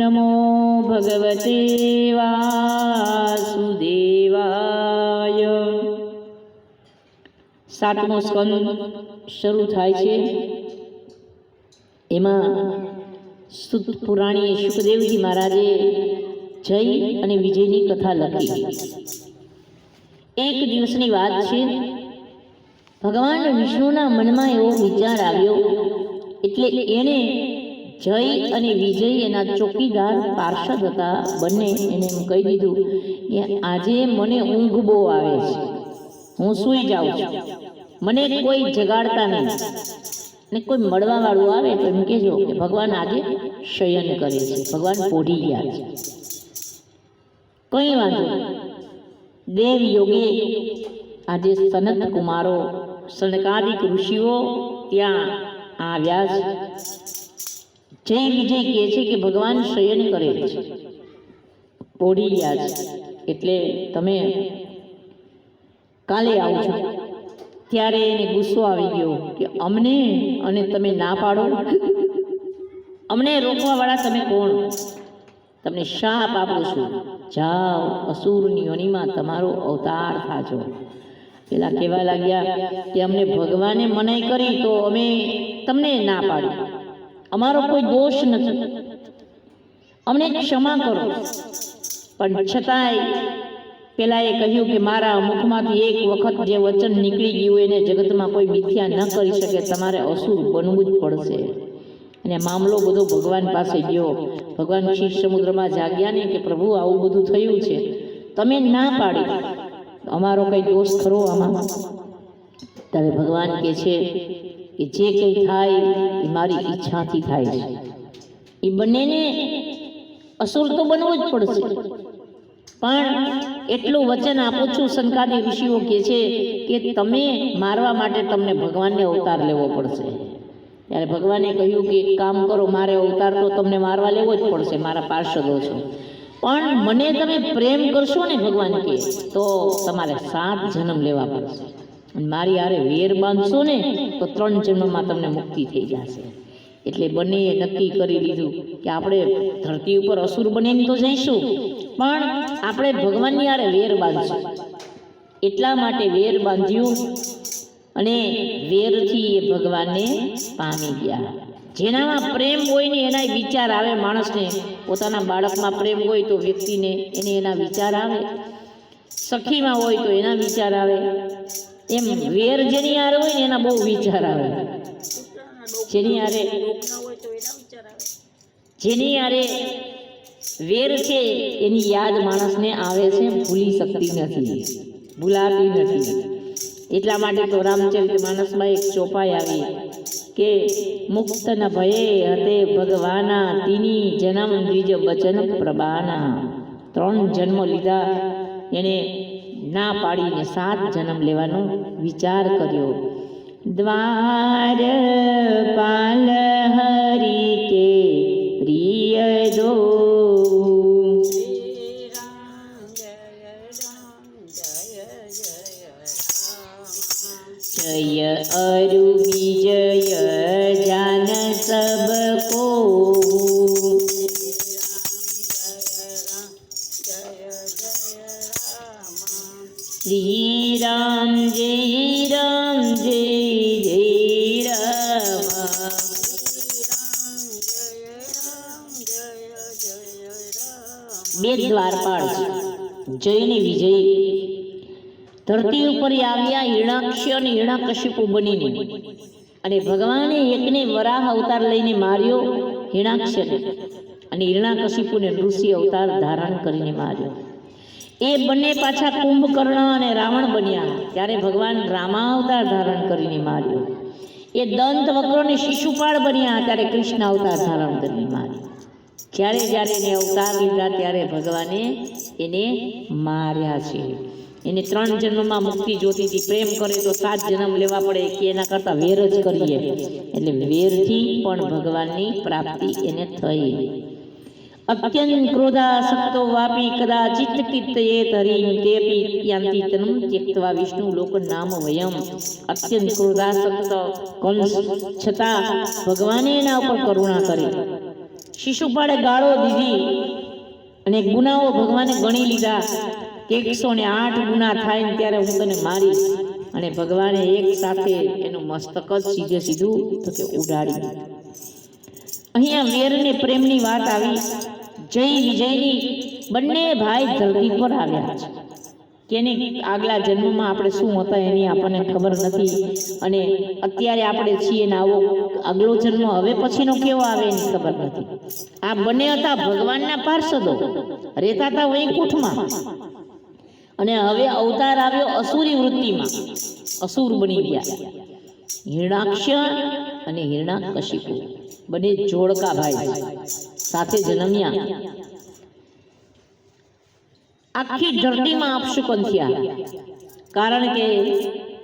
નમો ભગવતે વાસુદેવાય સાતમો સ્કંદ શરૂ થાય છે એમાં સુત પુરાણીએ સુખદેવજી મહારાજે જય અને વિજયની કથા લખી. એક દિવસની વાત છે, ભગવાન વિષ્ણુના મનમાં એવો વિચાર આવ્યો, એટલે એણે જય અને વિજય એના ચોકીદાર પાર્ષદ હતા. બંને એને એમ કહી દીધું કે આજે મને ઊંઘ બહુ આવે છે. હું સૂઈ જાઉં છું. મને કોઈ જગાડતા નહીં. ને કોઈ મળવા વાળું આવે તો એમ કહેજો કે ભગવાન આજે શયન કરે છે. ભગવાન પોઢી ગયા છે. કંઈ વાંધો. દેવ યોગે આજે સનત કુમારો સનકાદિક ઋષિઓ ત્યાં આવ્યા છે. જય વિજય કહે છે કે ભગવાન શયન કરે છે. પોઢી ગયા છે એટલે તમે કાલે આવજો ત્યારે એને ગુસ્સો આવી ગયો કે અમને અને તમે ના પાડો. અમને રોકવાવાળા તમે કોણ? તમને શાપ આપું છું. જાઓ, અસુરની યોનિમાં તમારો અવતાર થાજો પેલા કહેવા લાગ્યા કે અમને ભગવાને મનાઈ કરી તો અમે તમને ના પાડી. અમારો કોઈ દોષ નથી. અમને ક્ષમા કરો. પણ છતાંય પેલાએ કહ્યું કે મારા મુખમાંથી એક વખત જે વચન નીકળી ગયું એને જગતમાં કોઈ મિથ્યા ન કરી શકે, તમારે અસુર બનવું જ પડશે. અને મામલો બધો ભગવાન પાસે ગયો. ભગવાન ક્ષીર સમુદ્રમાં જાગ્યા ને કે પ્રભુ, આવું બધું થયું છે. તમે ના પાડી. અમારો કઈ દોષ ખરો આમાં? ત્યારે ભગવાન કે છે કે જે કંઈ થાય એ મારી ઈચ્છાથી થાય છે. એ બંનેને અસુર તો બનવું જ પડશે. પણ એટલું વચન આપું છું શંકાદી ઋષિઓ કહે છે કે તમે મારવા માટે તમને ભગવાનને અવતાર લેવો પડશે. ત્યારે ભગવાને કહ્યું કે એક કામ કરો, મારે અવતાર તો તમને મારવા લેવો જ પડશે, મારા પાર્ષદો છો. પણ મને તમે પ્રેમ કરશો ને ભગવાન કે, તો તમારે સાત જન્મ લેવા પડશે. મારી આરે વેર બાંધશો ને, તો ત્રણ જન્મમાં તમને મુક્તિ થઈ જશે. એટલે બંનેએ નક્કી કરી લીધું કે આપણે ધરતી ઉપર અસુર બનીને તો જઈશું, પણ આપણે ભગવાનની આરે વેર બાંધશું. એટલા માટે વેર બાંધ્યું અને વેરથી એ ભગવાનને પામી ગયા. જેનામાં પ્રેમ હોય ને એના વિચાર આવે માણસને, પોતાના બાળકમાં પ્રેમ હોય તો વ્યક્તિને એને એના વિચાર આવે. સખીમાં હોય તો એના વિચાર આવે. એમ વેર જેની હારે હોય ને એના બહુ વિચાર આવે. જેની હારે જેની હારે વેર છે એની યાદ માણસને આવે છે ભૂલી શકતી નથી. ભૂલાતી નથી. એટલા માટે તો રામચરિત માનસમાં એક ચોપાઈ આવી કે મુક્ત ન ભયે હતે ભગવાના તીની જન્મ દ્વિજ વચન પ્રભાના ત્રણ જન્મ લીધા. એને ના પાડીને સાત જન્મ લેવાનો વિચાર કર્યો. દ્વાર પાલ હરી કે પ્રિય દો ધરતી ઉપર આવ્યા હિણાક્ષ અને હિરણાકશિપુ બનીને. અને ભગવાને એકને વરાહ અવતાર લઈને માર્યો હિણાક્ષને અને હિરણાકશિપુને ઋષિ અવતાર ધારણ કરીને માર્યો. એ બંને પાછા કુંભકર્ણ અને રાવણ બન્યા, ત્યારે ભગવાન રામા અવતાર ધારણ કરીને માર્યો. એ દંત વક્રોને શિશુપાળ બન્યા, ત્યારે કૃષ્ણ અવતાર ધારણ કરીને માર્યો. જ્યારે જ્યારે એને અવતાર લીધા, ત્યારે ભગવાને એને માર્યા છે. એને ત્રણ જન્મમાં મુક્તિ જોતી હતી પ્રેમ કરે તો સાત જન્મ લેવા પડે કે એના કરતાં વેર જ કરીએ. એટલે વેરથી પણ ભગવાનની પ્રાપ્તિ એને થઈ. અત્યંત ક્રોધાસક્તો વાપી કદાચિત કીર્તયેત હરિમ તેપી યાંતિ તનમ ત્યક્તવા વિષ્ણુ લોક નામ વયમ. અત્યંત ક્રોધાસક્ત કંસ છતાં ભગવાને એના ઉપર કરુણા કરી. શિશુપાળે ગાળો દીધી અને ગુનાઓ ભગવાને ગણી લીધા. એકસો ને આઠ ગુના થાય ને ત્યારે હું તને મારીશ. અને ભગવાને એક સાથે એનું મસ્તક જ સીધે સીધું તો કે ઉડાડી અહીંયા વેર ને પ્રેમની વાત આવી. જય વિજયની બંને ભાઈ ધરતી પર આવ્યા છે. કેને આગલા જન્મમાં આપણે શું હતા એની આપણને ખબર નથી. અને અત્યારે આપણે છીએ ને આવો આગલો જન્મ હવે પછીનો કેવો આવે એની ખબર નથી. આ બંને હતા ભગવાનના પાર્ષદો. રહેતા હતા વૈકુંઠમાં. અને હવે અવતાર આવ્યો અસુરી વૃત્તિમાં. અસુર બની ગયા. હિરણાક્ષ અને હિરણાકશિપુ. બંને જોડકા ભાઈ. સાથે જન્મ્યા. આખી ધરતીમાં આપશુકન થયા. કારણ કે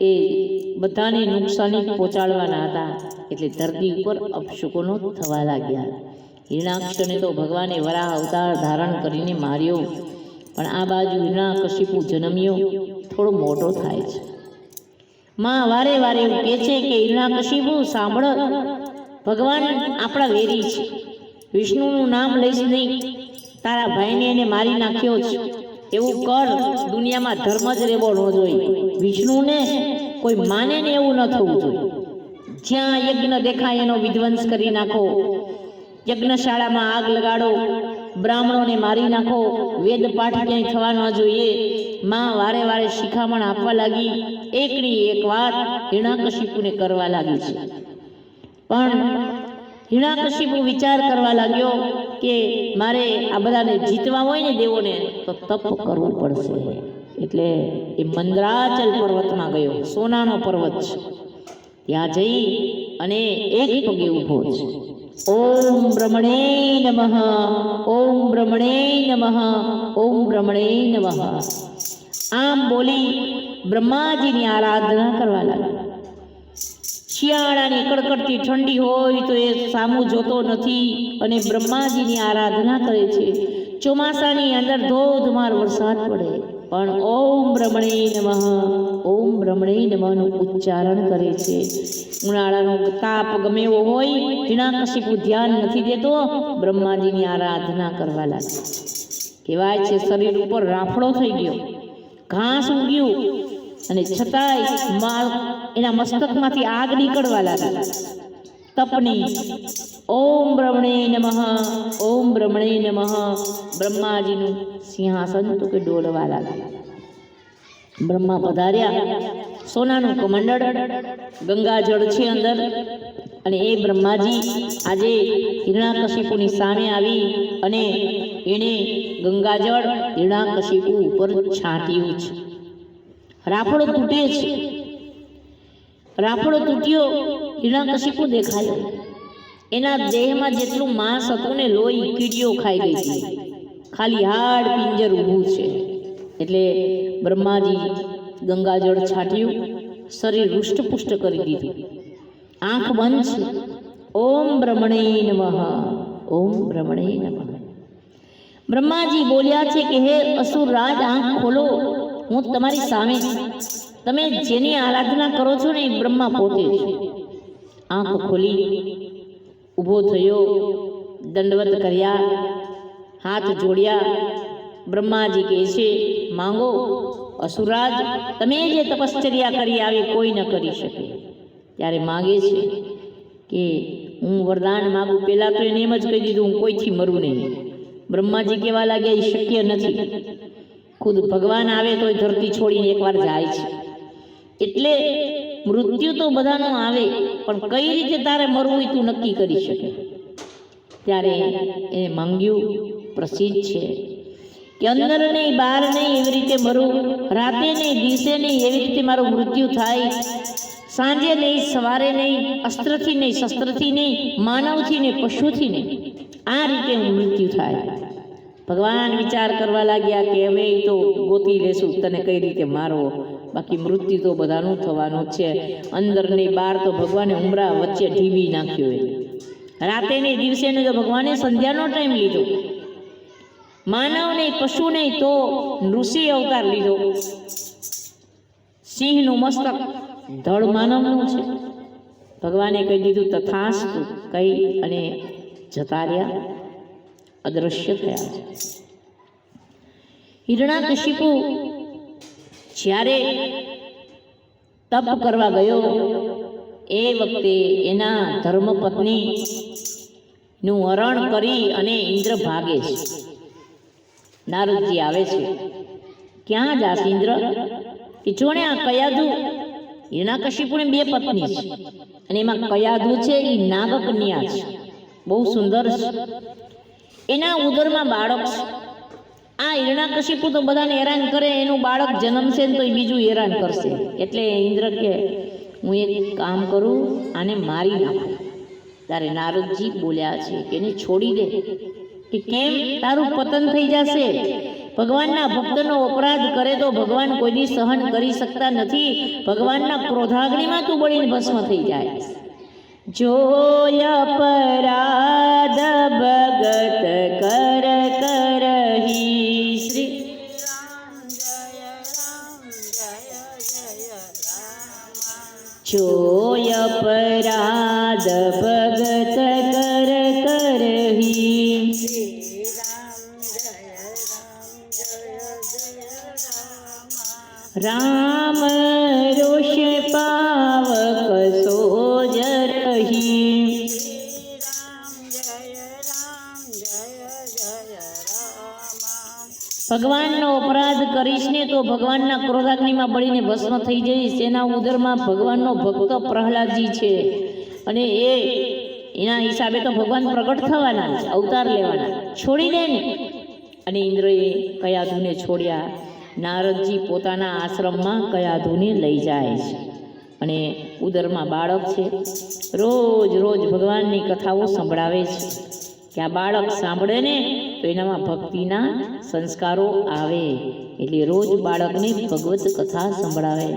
એ બધાને નુકસાની પહોંચાડવાના હતા. એટલે ધરતી ઉપર અપશુકનો થવા લાગ્યા. હિરણાક્ષને તો ભગવાને વરાહ અવતાર ધારણ કરીને માર્યો. પણ આ બાજુ હિરણાકશિપુ જન્મ્યો. થોડો મોટો થાય છે. માં વારે વારે એવું કહે છે કે હિરણાકશિપુ સાંભળ ભગવાન આપણા વેરી છે. વિષ્ણુનું નામ લઈશ નહીં. તારા ભાઈને એને મારી નાખ્યો છે. એવું કર, દુનિયામાં ધર્મ જ રહેવો ન જોઈએ. વિષ્ણુને કોઈ માને ને એવું ન થવું જોઈએ. જ્યાં યજ્ઞ દેખાય એનો વિધ્વંસ કરી નાખો. યજ્ઞશાળામાં આગ લગાડો, બ્રાહ્મણોને મારી નાખો, વેદ પાઠ ક્યાંય થવા ન જોઈએ. માં વારે વારે શિખામણ આપવા લાગી. એકની એક વાત હિણાકશિપુને કરવા લાગી છે. પણ હિણાકશિપુ વિચાર કરવા લાગ્યો કે મારે આ બધાને જીતવા હોય ને દેવોને, તો તપ કરવું પડશે. એટલે એ મંદરાચલ પર્વતમાં ગયો. સોનાનો પર્વત છે. ત્યાં જઈ અને એક પગે ઊભો છે ઓમ બ્રહ્મણે નમઃ. ઓમ બ્રહ્મણે નમઃ. ઓમ બ્રહ્મણે નમઃ. આમ બોલી બ્રહ્માજીની આરાધના કરવા લાગ્યા શિયાળાની કડકડતી ઠંડી હોય તો એ સામું જોતો નથી અને બ્રહ્માજીની આરાધના કરે છે. ચોમાસાની અંદર ધોધમાર વરસાદ પડે. પણ ઓમ બ્રહ્મણે નમઃ. ઓમ બ્રહ્મણે નમઃનું ઉચ્ચારણ કરે છે. ઉનાળાનો તાપ ગમે એવો હોય હિરણાકશિપુ ધ્યાન નથી દેતો, બ્રહ્માજીની આરાધના કરવા લાગે. કહેવાય છે, શરીર ઉપર રાફડો થઈ ગયો. ઘાસ ઉગ્યું અને છતાંય માલ એના મસ્તકમાંથી આગ નીકળવા લાગી. તપની. ઓમ બ્રહ્મણે નમઃ, ઓમ બ્રહ્મણે નમઃ. બ્રહ્માજીનું સિંહાસન હતું કે ડોલવા લાગ્યું. બ્રહ્મા પધાર્યા. સોનાનું કમંડળ, ગંગાજળ છે અંદર. અને એ બ્રહ્માજી આજે હિરણાકશિપુની સામે આવી અને એણે ગંગાજળ હિરણાકશિપુ ઉપર છાંટ્યું છે. રાફડો તૂટે છે. રાફડો તૂટ્યો. હિરણાકશિપુ દેખાયો એના દેહમાં જેટલું માંસ હતું ને લોહી, કીડીઓ ખાઈ ગઈ હતી ખાલી હાડ પિંજર ઊભું છે. એટલે બ્રહ્માજી ગંગાજળ છાંટ્યું, શરીર હૃષ્ટપુષ્ટ કરી દીધું. આંખ બંધ છે. ઓમ બ્રહ્મણે નમઃ. ઓમ બ્રહ્મણે નમઃ. બ્રહ્માજી બોલ્યા છે કે, હે અસુર રાજ આંખ ખોલો. હું તમારી સામે તમે જેની આરાધના કરો છો ને એ બ્રહ્મા પોતે છે. આંખ ખોલી ઊભો થયો, દંડવત કર્યા, હાથ જોડ્યા, બ્રહ્માજી કહે છે, માંગો, અસુરાજ, તમે જે તપશ્ચર્યા કરી આવી કોઈ ન કરી શકે. ત્યારે માગે છે કે હું વરદાન માગું, પહેલાં તો એને એમ જ કહી દીધું, હું કોઈથી મરું નહીં. બ્રહ્માજી કહેવા લાગ્યા, એ શક્ય નથી. ખુદ ભગવાન આવે તો ધરતી છોડીને એકવાર જાય છે. એટલે મૃત્યુ તો બધાનું આવે, પણ કઈ રીતે તારે મરવું એ તું નક્કી કરી શકે? ત્યારે એ માંગ્યું, પ્રસિદ્ધ છે કે અંદર નહીં, બહાર નહીં એવી રીતે મરું, રાતે નહીં, દિવસે નહીં એવી રીતે મારું મૃત્યુ થાય. સાંજે નહીં, સવારે નહીં, અસ્ત્રથી નહીં, શસ્ત્રથી નહીં, માનવથી નહીં, પશુથી નહીં. આ રીતે મૃત્યુ થાય. ભગવાન વિચાર કરવા લાગ્યા કે હવે તો ગોતી લેશું, તને કઈ રીતે મારવો? બાકી મૃત્યુ તો બધાનું થવાનું છે. અંદર નહીં બહાર તો ભગવાને ઉમરા વચ્ચે ઢીબી નાખ્યો એ. રાતે ને દિવસે નહીં તો ભગવાને સંધ્યાનો ટાઈમ લીધો. માનવ નહીં પશુ નહીં તો ઋષિ અવતાર લીધો. સિંહનું મસ્તક ધડ માનવનું છે. ભગવાને કહી દીધું, તથાસ્તુ. કહી અને જતા રહ્યા. અદૃશ્ય થયા છે. હિરણાકશિપુ જ્યારે તપ કરવા ગયો, એ વખતે એના ધર્મપત્ની નું હરણ કરી અને ઇન્દ્ર ભાગે છે. નારદજી આવે છે. ક્યાં જાશ ઇન્દ્ર? કે જોણે આ કયાધુ? હિરણાકશિપુની બે પત્ની છે. અને એમાં કયાધુ છે એ નાગકન્યા છે. બહુ સુંદર છે. એના ઉદરમાં બાળક આ હિરણાકશિપુ તો બધાને હેરાન કરે, એનું બાળક જન્મશે ને તો એ બીજું હેરાન કરશે. એટલે ઇન્દ્ર કે, હું એક કામ કરું, આને મારી નાખું. ત્યારે નારદજી બોલ્યા છે કે એને છોડી દે. કે કેમ? તારું પતન થઈ જશે. ભગવાનના ભક્તનો અપરાધ કરે તો ભગવાન કોઈ દી સહન કરી શકતા નથી. ભગવાનના ક્રોધાગ્નિમાં તું બળીને ભસ્મ થઈ જાય. જોય પરાધ ભગત કર કરહી શ્રી. જોય પરાધ ભગત કર કરહી રામ કરીશ ને તો ભગવાનના ક્રોધાગ્નિમાં બળીને ભસ્મ થઈ જઈશ. એના ઉદરમાં ભગવાનનો ભક્ત પ્રહલાદજી છે. અને એ એના હિસાબે તો ભગવાન પ્રગટ થવાના છે અવતાર લેવાના. છોડી દે ને. અને ઇન્દ્રએ કયાધુને છોડ્યા. નારદજી પોતાના આશ્રમમાં કયાધુને લઈ જાય છે. અને ઉદરમાં બાળક છે. રોજ રોજ ભગવાનની કથાઓ સંભળાવે છે. કે આ બાળક સાંભળે ને એનામાં ભક્તિના સંસ્કારો આવે. એટલે રોજ બાળકને ભગવત કથા સંભળાવે.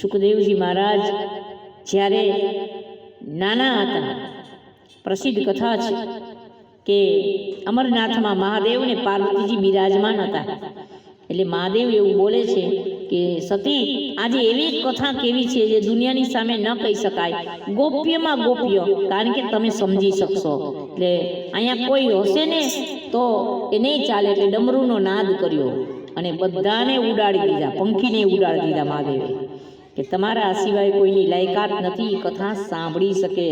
સુખદેવજી મહારાજ જ્યારે નાના હતા, પ્રસિદ્ધ કથા છે કે અમરનાથમાં મહાદેવને પાર્વતીજી બિરાજમાન હતા. એટલે મહાદેવ એવું બોલે છે કે, સતી, આજે એવી કથા કેવી છે જે દુનિયાની સામે ન કહી શકાય. ગોપ્યમાં ગોપ્ય, કારણ કે તમે સમજી શકશો. એટલે અહીંયા કોઈ હશે ને તો એ નહીં ચાલે એટલે ડમરૂનો નાદ કર્યો અને બધાને ઉડાડી દીધા, પંખીને ઉડાડી દીધા મહાદેવે. કે તમારા સિવાય કોઈની લાયકાત નથી કથા સાંભળી શકે.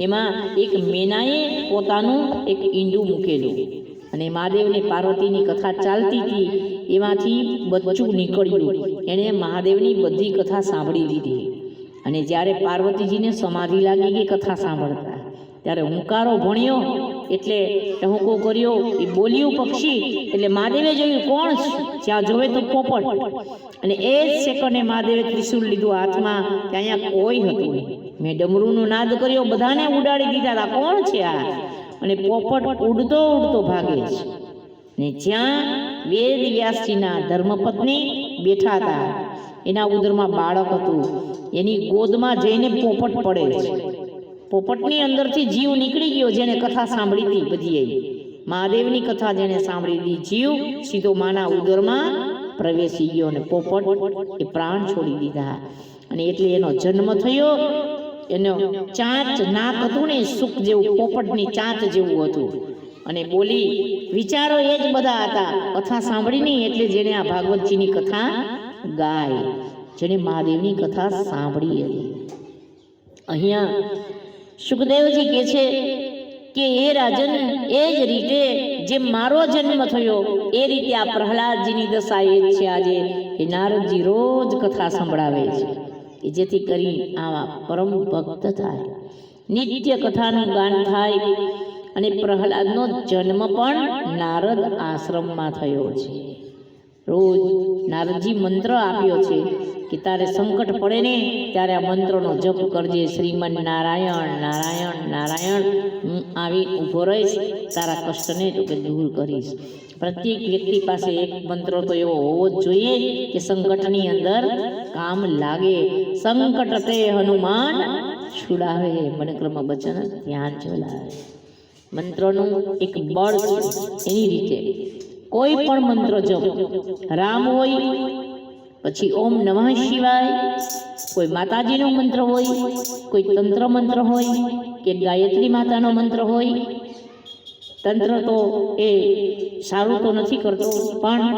એમાં એક મેનાએ પોતાનું એક ઈંડું મૂકેલું અને મહાદેવને પાર્વતીની કથા ચાલતી હતી, એમાંથી બચ્ચું નીકળ્યું. એણે મહાદેવની બધી કથા સાંભળી દીધી. અને જ્યારે પાર્વતીજીને સમાધિ લાગી કે કથા સાંભળતા, ત્યારે હુંકારો ભણ્યો એટલે ટહુકો કર્યો, એ બોલ્યું પક્ષી, એટલે મહાદેવે જોયું કોણ જ્યાં જોવે તો પોપટ. અને એ જ સેકન્ડે મહાદેવે ત્રિશુલ લીધું હાથમાં, કે અહીંયા કોઈ હતું મેં ડમરૂનો નાદ કર્યો, બધાને ઉડાડી દીધા હતા કોણ છે આ? અને પોપટ ઉડતો ઉડતો ભાગે છે. ને જ્યાં વેદ વ્યાસજીના ધર્મપત્ની બેઠા હતા, એના ઉદરમાં બાળક હતું. એની ગોદમાં જઈને પોપટ પડે છે. પોપટની અંદરથી જીવ નીકળી ગયો જેને કથા સાંભળી હતી બધી મહાદેવની કથા જેને સાંભળી હતી, જીવ સીધો માના ઉદરમાં પ્રવેશી ગયો અને પોપટ એ પ્રાણ છોડી દીધા. અને એટલે એનો જન્મ થયો. એનો ચાંચ નાક હતું ને, સુખ જેવું, પોપટની ચાંચ જેવું હતું. અને બોલી, વિચારો એ જ બધા હતા, કથા સાંભળી નહીં એટલે જેને આ ભાગવતજીની કથા ગાય. જેને મહાદેવની કથા સાંભળી હતી. અહીંયા સુખદેવજી કહે છે કે એ રાજન, એ જ રીતે જે મારો જન્મ થયો, એ રીતે આ પ્રહલાદજીની દશા એ છે આજે કે નારદજી રોજ કથા સંભળાવે છે કે જેથી કરી આવા પરમ ભક્ત થાય. નિત્ય કથાનું ગાન થાય અને પ્રહલાદનો જન્મ પણ નારદ આશ્રમમાં થયો છે. રોજ નારદજી મંત્ર આપ્યો છે કે તારે સંકટ પડે ને ત્યારે આ મંત્રનો જપ કરજે. શ્રીમન નારાયણ નારાયણ નારાયણ, હું આવી ઊભો રહીશ, તારા કષ્ટને તો કે દૂર કરીશ. પ્રત્યેક વ્યક્તિ પાસે એક મંત્ર તો એવો હોવો જ જોઈએ કે સંકટની અંદર કામ લાગે. સંકટ તે હનુમાન છુડાવે. મનક્રમ વચન ધ્યાન ચલાવે. મંત્રનું એક બળ છે એની રીતે. કોઈ પણ મંત્ર જપ રામ હોય, પછી ઓમ નમઃ શિવાય, કોઈ માતાજીનો મંત્ર હોય, કોઈ તંત્ર મંત્ર હોય, કે ગાયત્રી માતાનો મંત્ર હોય. તંત્ર તો એ સારું તો નથી કરતો, પણ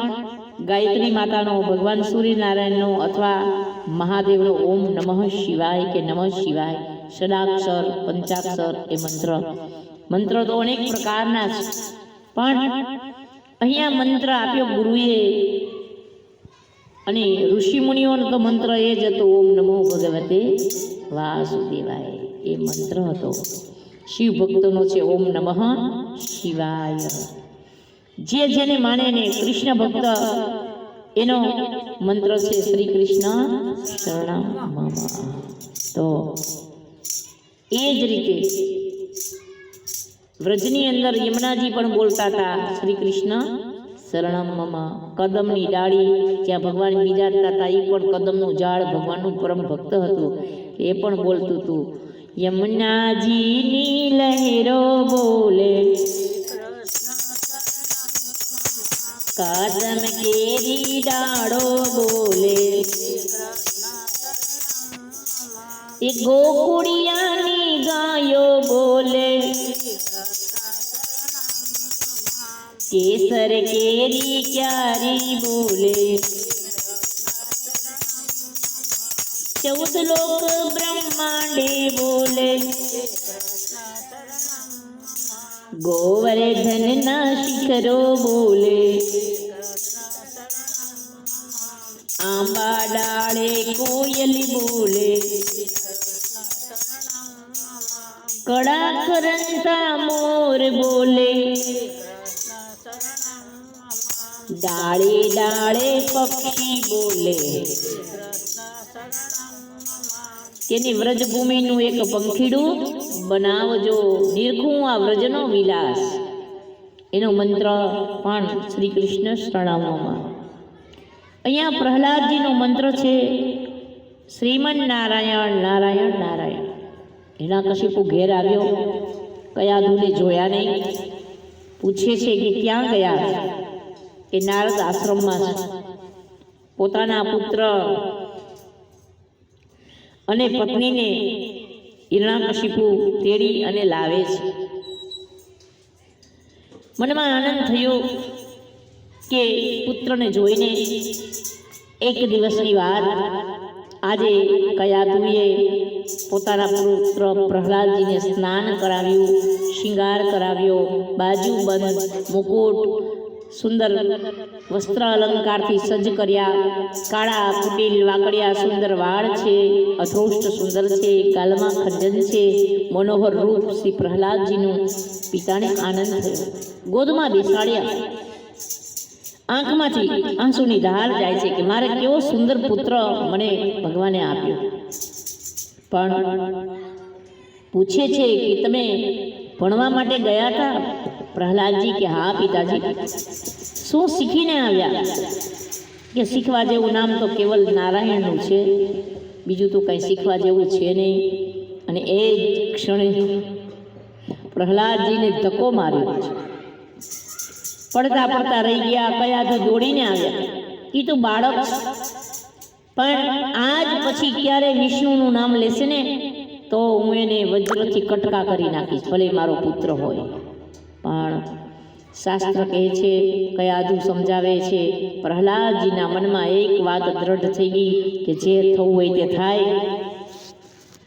ગાયત્રી માતાનો, ભગવાન સૂર્યનારાયણનો અથવા મહાદેવનો ઓમ નમઃ શિવાય કે નમઃ શિવાય, ષડાક્ષર, પંચાક્ષર એ મંત્ર. મંત્ર તો અનેક પ્રકારના છે પણ અહીંયા મંત્ર આપ્યો ગુરુએ. અને ઋષિ મુનિઓનો તો મંત્ર એ જ હતો, ઓમ નમો ભગવતે વાસુદેવાય. એ મંત્ર હતો. શિવ ભક્તોનો છે, ઓમ નમઃ શિવાય. જે જેને માને ને કૃષ્ણ ભક્ત, એનો મંત્ર છે, શ્રી કૃષ્ણ શરણમ. તો એ જ રીતે વ્રજની અંદર યમુનાજી પણ બોલતા હતા શ્રી કૃષ્ણ શરણમ મમ. કદમની ડાળી જ્યાં ભગવાન બિરાજતા હતા એ પણ કદમનું ઝાડ ભગવાનનું પરમ ભક્ત હતું. એ પણ બોલતું હતું યમુનાજીની લહેરો બોલે, કદમ કેરી ડાળો બોલે. એ ગોકુળિયાની ગાયો બોલે કેસર કેરી ક્યારી બોલે? ચૌદ લોક બ્રહ્માંડે બોલે. ગોવર્ધન ના શિખરો બોલે. આંબા ડાળે કોયલી બોલે. કડા કરંતા મોર બોલે. ડાળે ડાળે પક્ષી બોલે. તેની વ્રજભૂમિનું એક પંખીડું બનાવજો. દીર્ઘું આ વ્રજનો વિલાસ. એનો મંત્ર પણ શ્રી કૃષ્ણ શરણાવવામાં. અહીંયા પ્રહલાદજીનો મંત્ર છે, શ્રીમન નારાયણ નારાયણ નારાયણ. એના કશીપુ ઘેર આવ્યો. કયા દૂને જોયા નહીં. પૂછે છે કે ક્યાં ગયા? એ નારદ આશ્રમમાં છે. પોતાના પુત્ર અને પત્નીને હિરણાકશિપુ તેડી અને લાવે છે. મનમાં આનંદ થયો કે પુત્રને જોઈને એક દિવસની વાત આજે કયાતુએ પોતાના પુત્ર પ્રહલાદજીને સ્નાન કરાવ્યું, શિંગાર કરાવ્યો બાજુબંધ મુકુટ સુંદર વસ્ત્ર અલંકારથી સજ્જ કર્યા. કાળા, કુટીલ, વાકડિયા સુંદર વાળ છે અથોષ્ટ સુંદર છે, ગાલમાં ખંજન છે, મનોહર રૂપ શ્રી પ્રહલાદજીનું પિતાને આનંદ થયો. ગોદમાં બેસાડ્યા. આંખમાંથી આંસુની ધાર જાય છે કે મારે કેવો સુંદર પુત્ર મને ભગવાને આપ્યો. પણ પૂછે છે કે તમે ભણવા માટે ગયા હતા? પ્રહલાદજી કે, હા, પિતાજી. શું શીખીને આવ્યા? કે શીખવા જેવું નામ તો કેવલ નારાયણનું છે. બીજું તો કંઈ શીખવા જેવું છે નહીં. અને એ ક્ષણે પ્રહલાદજીને ધક્કો માર્યો. પડતા પડતા રહી ગયા, કયા તો દોડીને આવ્યા. એ તો બાળક પણ આજ પછી ક્યારે વિષ્ણુનું નામ લેશે ને, તો હું એને વજ્રથી કટકા કરી નાખીશ, ભલે મારો પુત્ર હોય. પણ શાસ્ત્ર કહે છે કયાદુ સમજાવે છે, પ્રહલાદજીના મનમાં એક વાત દ્રઢ થઈ ગઈ કે જે થવું હોય તે થાય.